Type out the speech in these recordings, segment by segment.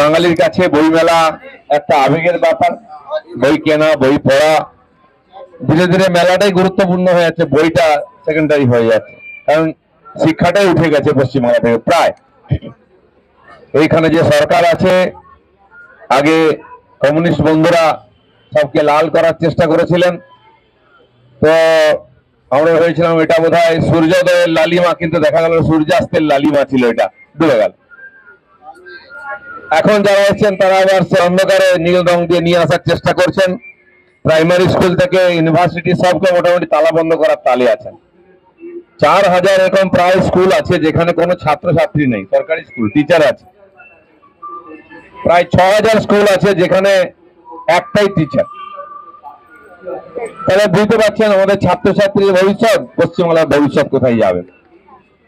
বাঙালির কাছে বইমেলা একটা আবেগের ব্যাপার। বই কেনা, বই পড়া। ধীরে ধীরে মেলাটাই গুরুত্বপূর্ণ হয়ে যাচ্ছে, বইটা সেকেন্ডারি হয়ে যাচ্ছে। কারণ শিক্ষাটাই উঠে গেছে পশ্চিমবাংলা থেকে প্রায়। এইখানে যে সরকার আছে, আগে কমিউনিস্ট বন্ধুরা সবকে লাল করার চেষ্টা করেছিলেন। তো আমরা ভেবেছিলাম এটা বোধ হয় সূর্যোদয়ের লালিমা, কিন্তু দেখা গেল সূর্যাস্তের লালিমা ছিল এটা। ডুবে গেল। এখন যারা এসেছেন তারা আবার অন্ধকারে নীল রং দিয়ে নিয়ে আসার চেষ্টা করছেন। প্রাইমারি স্কুল থেকে ইউনিভার্সিটি সবকে মোটামুটি তালা বন্ধ করার তালে আছেন। চার হাজার এরকম প্রায় স্কুল আছে, যেখানে কোনো ছাত্রছাত্রী নেই, সরকারি স্কুল, টিচার আছে। প্রায় ছ হাজার স্কুল আছে, যেখানে একটাই টিচার। তাহলে বুঝতে পারছেন আমাদের ছাত্রছাত্রীর ভবিষ্যৎ? পশ্চিমবাংলার ভবিষ্যৎ কোথায় যাবে?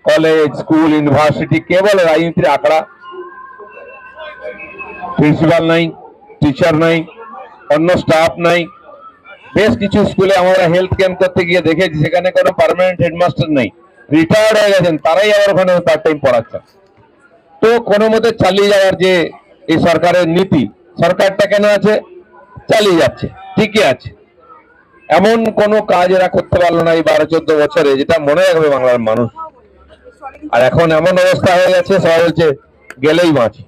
কলেজ, স্কুল, ইউনিভার্সিটি, কেবল রাজনীতির আখড়া। প্রিন্সিপাল নাই, টিচার নাই, অন্য স্টাফ নাই। বেশ কিছু স্কুলে আমরা হেলথ ক্যাম্প করতে গিয়ে দেখেছি, সেখানে কোনো পার্মানেন্ট হেডমাস্টার নেই। রিটায়ার্ড হয়ে গেছেন, তারাই আবার ওখানে পার্ট টাইম পড়াচ্ছেন তো কোনো মতে চালিয়ে যাওয়ার যে এই সরকারের নীতি, সরকারটা কেন আছে? চালিয়ে যাচ্ছে, ঠিকই আছে। এমন কোনো কাজ এরা করতে পারল না এই বারো চোদ্দ বছরে, যেটা মনে রাখবে বাংলার মানুষ। আর এখন এমন অবস্থা হয়ে গেছে, সবাই বলছে গেলেই বাঁচি।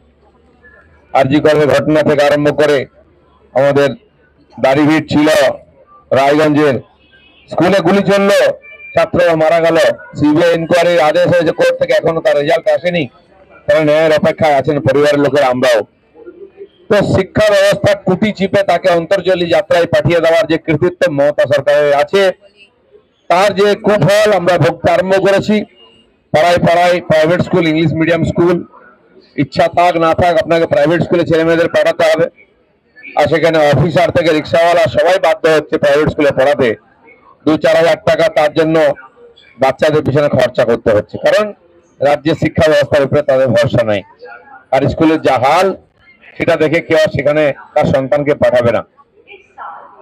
আরজি করের ঘটনা থেকে আরম্ভ করে আমাদের দাড়িভিড় ছিল, রায়গঞ্জের স্কুলে গুলি চলল ছাত্ররা মারা গেল। সিবিআই ইনকোয়ারির আদেশ হয়েছে, কোর্ট থেকে এখনও তার রেজাল্ট আসেনি। তারা ন্যায়ের অপেক্ষায় আছেন পরিবারের লোকের, আমরাও। তো শিক্ষা ব্যবস্থা কুটি চিপে তাকে অন্তর্জলী যাত্রায় পাঠিয়ে দেওয়ার যে কৃতিত্ব মমতা সরকারের আছে, তার যে কুফল আমরা ভোগতে আরম্ভ করেছি। পাড়ায় পাড়ায় private school English medium school ইচ্ছা থাক, না থাক, আপনাকে প্রাইভেট স্কুলে ছেলে মেয়েদের পড়াতে হবে। আর সেখানে অফিসার থেকে রিক্সাওয়ালা সবাই বাধ্য হচ্ছে প্রাইভেট স্কুলে পড়াতে। দু চার হাজার টাকা তার জন্য বাচ্চাদের পিছনে খরচা করতে হচ্ছে। কারণ রাজ্যের শিক্ষা ব্যবস্থার উপরে তাদের ভরসা নাই। আর স্কুলের যা হাল, সেটা দেখে কেউ আর সেখানে তার সন্তানকে পাঠাবে না।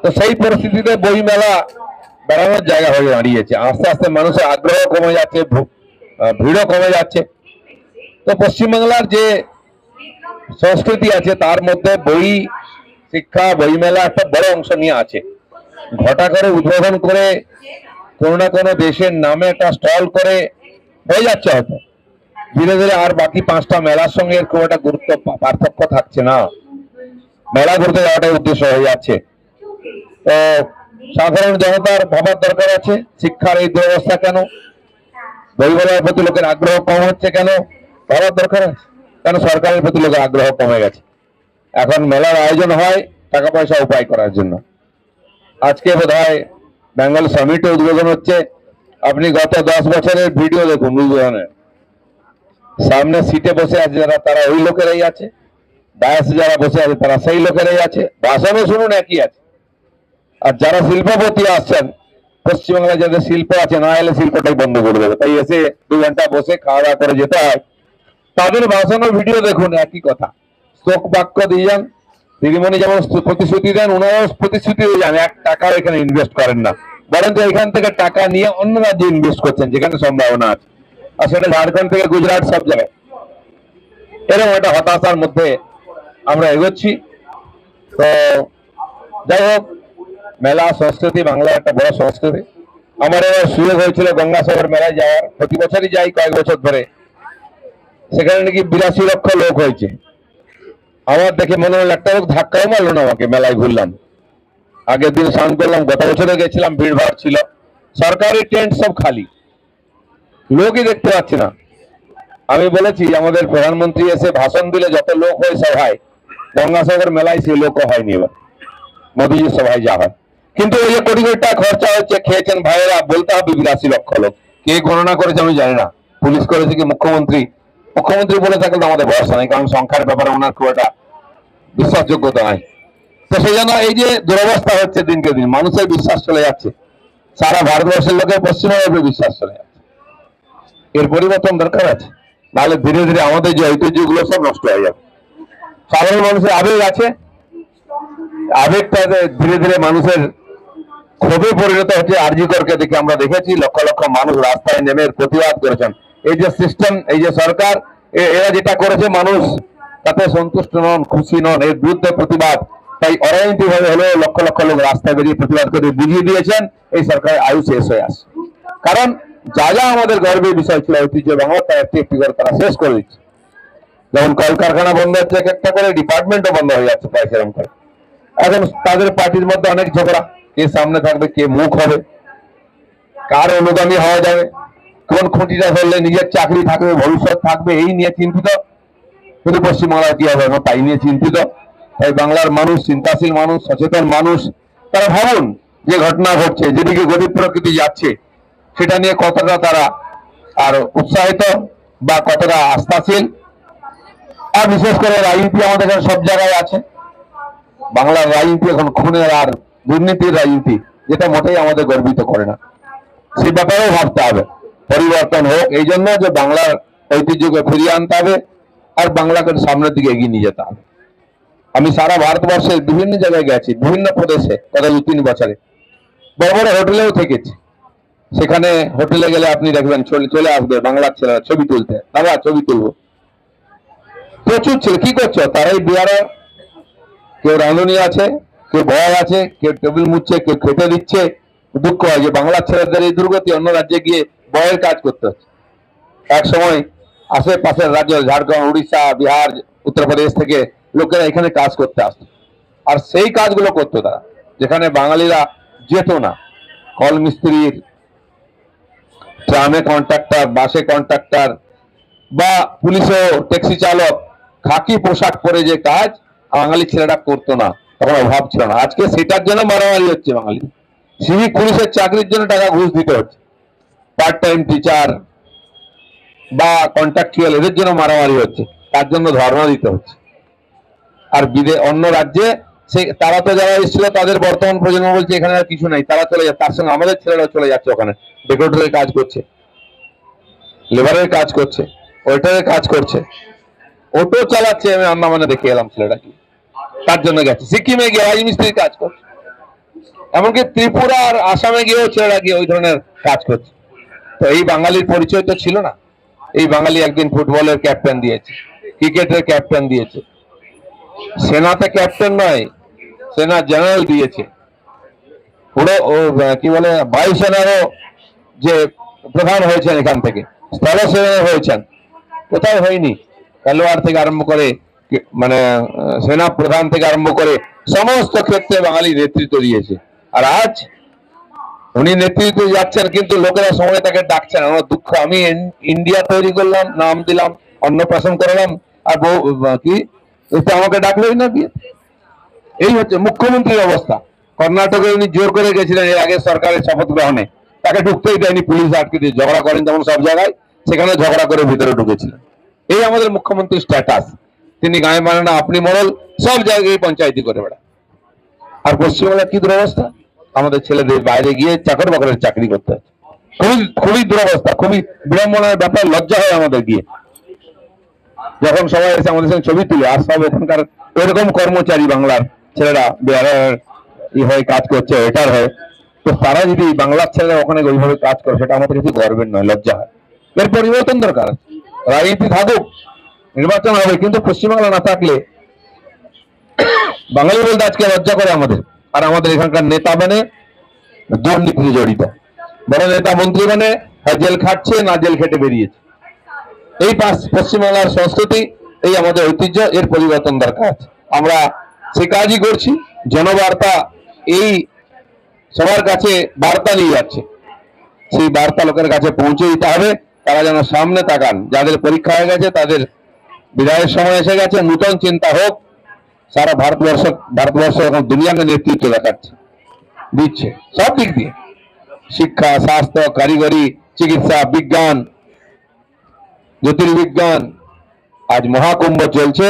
তো সেই পরিস্থিতিতে বই মেলা বেড়ানোর জায়গা হয়ে দাঁড়িয়েছে। আস্তে আস্তে মানুষের আগ্রহ কমে যাচ্ছে ভিড়ও কমে যাচ্ছে। তো পশ্চিমবাংলার যে সংস্কৃতি আছে, তার মধ্যে বই, শিক্ষা বই মেলা একটা বড় অংশ নিয়ে আছে। ঘটা করে উদ্বোধন করে কোনো না কোনো দেশের নামে একটা স্টল করে হয়ে যাচ্ছে হয়তো। ধীরে ধীরে আর বাকি পাঁচটা মেলার সঙ্গে খুব একটা গুরুত্ব পার্থক্য থাকছে না। মেলা ঘুরতে যাওয়াটাই উদ্দেশ্য হয়ে যাচ্ছে। তো সাধারণ জনতার ভাবার দরকার আছে। শিক্ষার এই দুরবস্থা কেন? বই মেলার প্রতি লোকের আগ্রহ কম হচ্ছে কেন? ভাবার দরকার কেন সরকারের প্রতি লোকের আগ্রহ কমে গেছে? এখন মেলার আয়োজন হয় টাকা পয়সা উপায় করার জন্য। আজকে বোধ হয় বেঙ্গল সামিটে উদ্বোধন হচ্ছে। আপনি গত দশ বছরের ভিডিও দেখুন উদ্বোধনের সামনে সিটে বসে আছে যারা, তারা ওই লোকেরাই আছে। ডায়াসে যারা বসে আছে, তারা সেই লোকেরাই আছে। ভাষণও শুনুন একই আছে। আর যারা শিল্পপতি আসছেন, পশ্চিমবাংলায় যাদের শিল্প আছে, না এলে শিল্পটাই বন্ধ করে দেবে। তাই এসে দু ঘণ্টা বসে খাওয়া দাওয়া করে যেতে হয়। তাদের ভাষণ ভিডিও দেখুন, একই কথা। শোক বাক্য দিয়ে যান, দিদিমণি যেমন প্রতিশ্রুতি দেন ওনারাও প্রতিশ্রুতি দিয়ে যান, এক টাকাও এখানে ইনভেস্ট করেন না। বরঞ্চ এখান থেকে টাকা নিয়ে অন্য রাজ্যে ইনভেস্ট করছেন, যেখানে সম্ভাবনা আছে। আর সেটা ঝাড়খণ্ড থেকে গুজরাট সব জায়গায়। এরকম একটা হতাশার মধ্যে আমরা এগোচ্ছি। তো যাই হোক, মেলা সংস্কৃতি, বাংলার একটা বড় সংস্কৃতি। আমার এবার সুযোগ হয়েছিল গঙ্গাসাগর মেলায় যাওয়ার। প্রতি বছরই যাই কয়েক বছর ধরে। সেখানে নাকি বিরাশি লক্ষ লোক হয়েছে। আমার দেখে মনে হলো একটা লোক ধাক্কাও মারলো না আমাকে, মেলায় ঘুরলাম। আগের দিন স্নান করলাম, গত বছরে গেছিলাম ভিড় ভাড় ছিল। সরকারি টেন্ট সব খালি। লোকই দেখতে পাচ্ছি না। আমি বলেছি, আমাদের প্রধানমন্ত্রী এসে ভাষণ দিলে যত লোক হয় সভায়, গঙ্গাসাগর মেলায় সে লোকও হয়নি এবার। মোদীজির সভায় যা হয়। কিন্তু ওই যে কোটি কোটি টাকা খরচা হচ্ছে, খেয়েছেন ভাইয়েরা, বলতে হবে বিরাশি লক্ষ লোক। কে গণনা করেছে আমি জানি না। পুলিশ করেছে কি মুখ্যমন্ত্রী? মুখ্যমন্ত্রী বলে থাকলে আমাদের ভরসা নাই, কারণ সংখ্যার ব্যাপারে ওনার খুব একটা বিশ্বাসযোগ্যতা নাই। তো সেই জন্য এই যে দুরবস্থা হচ্ছে দিনকে দিন, মানুষের বিশ্বাস চলে যাচ্ছে। সারা ভারতবর্ষের লোকের পশ্চিমবঙ্গের বিশ্বাস চলে যাচ্ছে। এর পরিবর্তন দরকার আছে, নাহলে ধীরে ধীরে আমাদের যে ঐতিহ্যগুলো সব নষ্ট হয়ে যাবে। সাধারণ মানুষের আবেগ আছে, আবেগটা ধীরে ধীরে মানুষের ক্ষোভে পরিণত হচ্ছে। আরজি করকে দেখে আমরা দেখেছি, লক্ষ লক্ষ মানুষ রাস্তায় নেমে প্রতিবাদ করেছেন। এই যে সিস্টেম এই যে সরকার এরা যেটা করেছে, মানুষ তাতে সন্তুষ্ট নন, খুশি নন, এর বিরুদ্ধে প্রতিবাদ। তাই অরাজনৈতিক ভাবে হলেও লক্ষ লক্ষ লোক রাস্তায় বেরিয়ে প্রতিবাদ করে বুঝিয়ে দিয়েছেন, এই সরকারের আয়ু শেষ হয়ে আসে কারণ যা যা আমাদের গর্বের বিষয় ছিল, ঐতিহ্য বাংলা তার একটি একটি করে তারা শেষ করে দিচ্ছে। যেমন কলকারখানা বন্ধ হচ্ছে এক একটা করে ডিপার্টমেন্টও বন্ধ হয়ে যাচ্ছে প্রায় সেরকম করে। এখন তাদের পার্টির মধ্যে অনেক ঝগড়া, কে সামনে থাকবে, কে মুখ হবে, কার অনুগামী হওয়া যাবে। কোন খুঁটিটা ধরলে নিজের চাকরি থাকবে, ভবিষ্যৎ থাকবে, এই নিয়ে চিন্তিত। শুধু পশ্চিমবাংলার কি হবে? তাই নিয়ে চিন্তিত। তাই বাংলার মানুষ, চিন্তাশীল মানুষ, সচেতন মানুষ, তারা ভাবুন যে ঘটনা ঘটছে, যেদিকে গরিব প্রকৃতি যাচ্ছে, সেটা নিয়ে কতটা তারা আর উৎসাহিত বা কতটা আস্থাশীল। আর বিশেষ করে রাজনীতি আমাদের এখানে সব জায়গায় আছে। বাংলার রাজনীতি এখন খুনের আর দুর্নীতির রাজনীতি, যেটা মোটেই আমাদের গর্বিত করে না। সেই ব্যাপারেও ভাবতে হবে। পরিবর্তন হোক, এই জন্য যে বাংলার ঐতিহ্যকে ফিরিয়ে আনতে হবে আর বাংলাকে সামনের দিকে এগিয়ে নিয়ে যেতে হবে। আমি সারা ভারতবর্ষের বিভিন্ন জায়গায় গেছি, বিভিন্ন প্রদেশে গত দু তিন বছরে। বড় বড় হোটেলেও থেকেছি। সেখানে হোটেলে গেলে আপনি দেখবেন চলে আসবে বাংলার ছেলেরা ছবি তুলতে দাদা ছবি তুলবো। প্রচুর ছেলে, কি করছ? তারাই বিহারে কেউ রাঁধুনি আছে, কেউ ভয় আছে, কেউ টেবিল মুছছে কেউ খেতে দিচ্ছে। দুঃখ হয় যে বাংলার ছেলেদের এই দুর্গতি অন্য রাজ্যে গিয়ে ভয়ের কাজ করতে হচ্ছে। এক সময় আশেপাশের রাজ্য ঝাড়খণ্ড, উড়িষ্যা, বিহার, উত্তরপ্রদেশ থেকে লোকেরা এখানে কাজ করতে আসতো। আর সেই কাজগুলো করতো তারা, যেখানে বাঙালিরা যেত না। কল মিস্ত্রির, ট্রামে কন্ট্রাক্টর, বাসে কন্ট্রাক্টর, বা পুলিশও ট্যাক্সি চালক, খাকি পোশাক পরে যে কাজ বাঙালি ছেলেরা করতো না, তখন অভাব ছিল না। আজকে সেটার জন্য মারামারি হচ্ছে বাঙালি। সিভিক পুলিশের চাকরির জন্য টাকা ঘুষ দিতে হচ্ছে। পার্ট টাইম টিচার বা কন্ট্রাকচুয়াল এদের জন্য মারামারি হচ্ছে, তার জন্য ধর্ণা দিতে হচ্ছে। আর বিদে, অন্য রাজ্যে সে, তারা তো যারা এসেছিল, তাদের বর্তমান প্রজন্ম বলছে, এখানে আর কিছু নাই, তারা চলে যাচ্ছে তার সঙ্গে আমাদের ছেলেরা চলে যাচ্ছে ওখানে। ডেকোরেটরের কাজ করছে লেবারের কাজ করছে ওয়েটারের কাজ করছে। অটো চালাচ্ছে, আমি আন্দামানে দেখে এলাম ছেলেটাকে তার জন্য গেছে। সিকিমে গিয়ে রাজমিস্ত্রির কাজ করছে। এমনকি ত্রিপুরা আর আসামে গিয়েও ছেলেরা গিয়ে ওই ধরনের কাজ করছে। তো এই বাঙালির পরিচয় তো ছিল না। এই বাঙালি একদিন ফুটবলের ক্যাপ্টেন দিয়েছে, ক্রিকেটের ক্যাপ্টেন দিয়েছে। সেনাতে ক্যাপ্টেন নয়, সেনা জেনারেল দিয়েছে। পুরো কি বলে বায়ুসেনারও যে প্রধান হয়েছেন এখান থেকে, স্থল সেনা হয়েছেন। কোথায় হয়নি, খেলোয়াড় থেকে আরম্ভ করে মানে সেনা প্রধান থেকে আরম্ভ করে সমস্ত ক্ষেত্রে বাঙালি নেতৃত্ব দিয়েছে। আর আজ উনি নেতৃত্বে যাচ্ছেন, কিন্তু লোকেরা সময় তাকে ডাকছেন আমার দুঃখ। আমি ইন্ডিয়া তৈরি করলাম, নাম দিলাম, অন্নপ্রাশন করলাম, আর কি? আমাকে ডাকলোই না এই হচ্ছে মুখ্যমন্ত্রীর অবস্থা। কর্ণাটকে উনি জোর করে গেছিলেন এর আগে সরকারের শপথ গ্রহণে। তাকে ঢুকতেই দেয়নি পুলিশ আটকে দিয়ে ঝগড়া করেন যেমন সব জায়গায়, সেখানে ঝগড়া করে ভিতরে ঢুকেছিলেন। এই আমাদের মুখ্যমন্ত্রীর স্ট্যাটাস তিনি গায়ে মানে না, আপনি মরল সব জায়গায় পঞ্চায়েতি করে বেড়া আর পশ্চিমবাংলার কি দুরবস্থা? আমাদের ছেলেদের বাইরে গিয়ে চাকর বাকরের চাকরি করতে হচ্ছে খুবই খুবই দুরবস্থা, খুবই বিড়ম্বনার ব্যাপার, লজ্জা হয় আমাদের গিয়ে। যখন সবাই এসে আমাদের সঙ্গে ছবি তুলে, আর সব ওখানকার এরকম কর্মচারী বাংলার ছেলেরা, বিহারের হয়ে কাজ করছে, এটার হয়ে, তো তারা যদি বাংলার ছেলেরা ওখানে ওইভাবে কাজ করে, সেটা আমাদের কিছু গর্বের নয়, লজ্জা হয়। এর পরিবর্তন দরকার রাজনীতি থাকুক, নির্বাচন হবে, কিন্তু পশ্চিমবাংলা না থাকলে বাঙালি বলতে আজকে লজ্জা করে আমাদের। আর আমাদের এখানকার নেতা মানে দুর্নীতিতে জড়িত। বড় নেতা মন্ত্রী মানে হয়, জেল খাটছে না জেল খেটে বেরিয়েছে। এই পাশ- পশ্চিমবাংলার সংস্কৃতি, এই আমাদের ঐতিহ্য, এর পরিবর্তন দরকার আছে। আমরা সে কাজই করছি, জনবার্তা এই সবার কাছে বার্তা নিয়ে যাচ্ছে। সেই বার্তা লোকের কাছে পৌঁছে দিতে হবে, তারা যেন সামনে তাকান। যাদের পরীক্ষা হয়ে গেছে, তাদের বিদায়ের সময় এসে গেছে, নূতন চিন্তা হোক সারা ভারতবর্ষ ভারতবর্ষ এখন দুনিয়াকে নেতৃত্ব দেখাচ্ছে, দিচ্ছে, সব দিক দিয়ে। শিক্ষা, স্বাস্থ্য, কারিগরি, চিকিৎসা, বিজ্ঞান, জ্যোতির্বিজ্ঞান, আজ মহাকুম্ভ চলছে,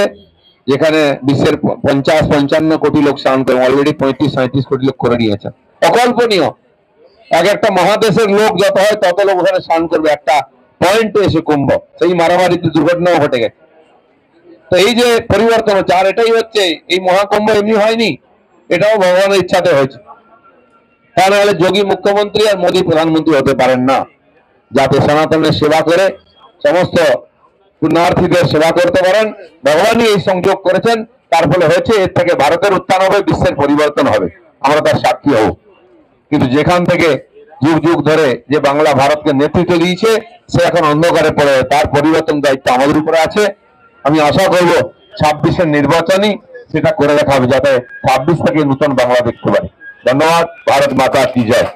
যেখানে বিশ্বের পঞ্চাশ, পঞ্চান্ন কোটি লোক স্নান করে অলরেডি পঁয়ত্রিশ সাঁত্রিশ কোটি লোক করে নিয়েছে। অকল্পনীয়। এক একটা মহাদেশের লোক যত হয়, তত লোক ওখানে স্নান করবে। একটা পয়েন্টে এসে কুম্ভ। সেই মারামারিতে দুর্ঘটনাও ঘটে গেছে। তো এই যে পরিবর্তন হচ্ছে, আর এটাই হচ্ছে, এই মহাকুম্ভ এমনি হয়নি, এটাও ভগবানের ইচ্ছাতে হয়েছে। তা নাহলে যোগী মুখ্যমন্ত্রী আর মোদী প্রধানমন্ত্রী হতে পারেন না। যাতে সনাতনের সেবা করে সমস্ত পুণ্যার্থীদের সেবা করতে পারেন। ভগবানই এই সংযোগ করেছেন, তার ফলে হয়েছে, এর থেকে ভারতের উত্থান হবে, বিশ্বের পরিবর্তন হবে। আমরা তার সাক্ষী হব। কিন্তু যেখান থেকে যুগ যুগ ধরে যে বাংলা ভারতকে নেতৃত্ব দিয়েছে, সে এখন অন্ধকারে পড়ে, তার পরিবর্তন দায়িত্ব আমাদের উপরে আছে। আমি আশা করব ছাব্বিশের নির্বাচনই সেটা করে রাখা হবে যাতে ছাব্বিশ থেকে নতুন বাংলা দেখতে পারি। ধন্যবাদ, ভারত মাতা কি জয়।